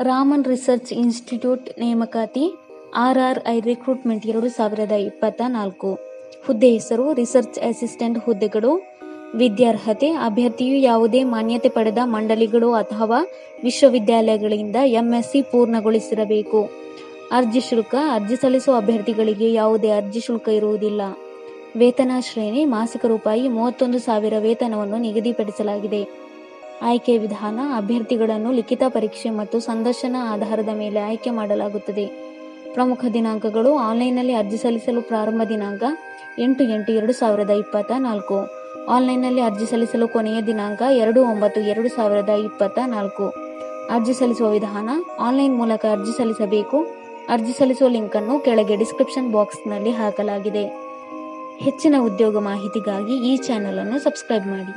Raman research institute ನೇಮಕಾತಿ R R I recruitment ಎರಡು ಸಾವಿರದ ಇಪ್ಪತ್ತ ನಾಲ್ಕು. ಹುದ್ದೆ ಹೆಸರು ರಿಸರ್ಚ್ ಅಸಿಸ್ಟೆಂಟ್ ಹುದ್ದೆಗಳು. ವಿದ್ಯಾರ್ಹತೆ, ಅಭ್ಯರ್ಥಿಯು ಯಾವುದೇ ಮಾನ್ಯತೆ ಪಡೆದ ಮಂಡಳಿಗಳು ಅಥವಾ ವಿಶ್ವವಿದ್ಯಾಲಯಗಳಿಂದ ಎಂಎಸ್ಸಿ ಪೂರ್ಣಗೊಳಿಸಿರಬೇಕು. ಅರ್ಜಿ ಶುಲ್ಕ, ಅರ್ಜಿ ಸಲ್ಲಿಸುವ ಅಭ್ಯರ್ಥಿಗಳಿಗೆ ಯಾವುದೇ ಅರ್ಜಿ ಶುಲ್ಕ ಇರುವುದಿಲ್ಲ. ವೇತನ ಶ್ರೇಣಿ, ಮಾಸಿಕ ರೂಪಾಯಿ, ಮೂವತ್ತೊಂದು ಸಾವಿರ ವೇತನವನ್ನು ನಿಗದಿಪಡಿಸಲಾಗಿದೆ. ಆಯ್ಕೆ ವಿಧಾನ, ಅಭ್ಯರ್ಥಿಗಳನ್ನು ಲಿಖಿತ ಪರೀಕ್ಷೆ ಮತ್ತು ಸಂದರ್ಶನ ಆಧಾರದ ಮೇಲೆ ಆಯ್ಕೆ ಮಾಡಲಾಗುತ್ತದೆ. ಪ್ರಮುಖ ದಿನಾಂಕಗಳು ಆನ್ಲೈನ್ನಲ್ಲಿ ಅರ್ಜಿ ಸಲ್ಲಿಸಲು ಪ್ರಾರಂಭ ದಿನಾಂಕ ಎಂಟು ಎಂಟು ಎರಡು ಸಾವಿರದ ಇಪ್ಪತ್ತ ನಾಲ್ಕು ಆನ್ಲೈನ್ನಲ್ಲಿ ಅರ್ಜಿ ಸಲ್ಲಿಸಲು ಕೊನೆಯ ದಿನಾಂಕ ಎರಡು ಒಂಬತ್ತು ಎರಡು ಸಾವಿರದ ಇಪ್ಪತ್ತ ನಾಲ್ಕು ಅರ್ಜಿ ಸಲ್ಲಿಸುವ ವಿಧಾನ, ಆನ್ಲೈನ್ ಮೂಲಕ ಅರ್ಜಿ ಸಲ್ಲಿಸಬೇಕು. ಅರ್ಜಿ ಸಲ್ಲಿಸುವ ಲಿಂಕನ್ನು ಕೆಳಗೆ ಡಿಸ್ಕ್ರಿಪ್ಷನ್ ಬಾಕ್ಸ್ನಲ್ಲಿ ಹಾಕಲಾಗಿದೆ. ಹೆಚ್ಚಿನ ಉದ್ಯೋಗ ಮಾಹಿತಿಗಾಗಿ ಈ ಚಾನೆಲ್ ಅನ್ನು ಸಬ್ಸ್ಕ್ರೈಬ್ ಮಾಡಿ.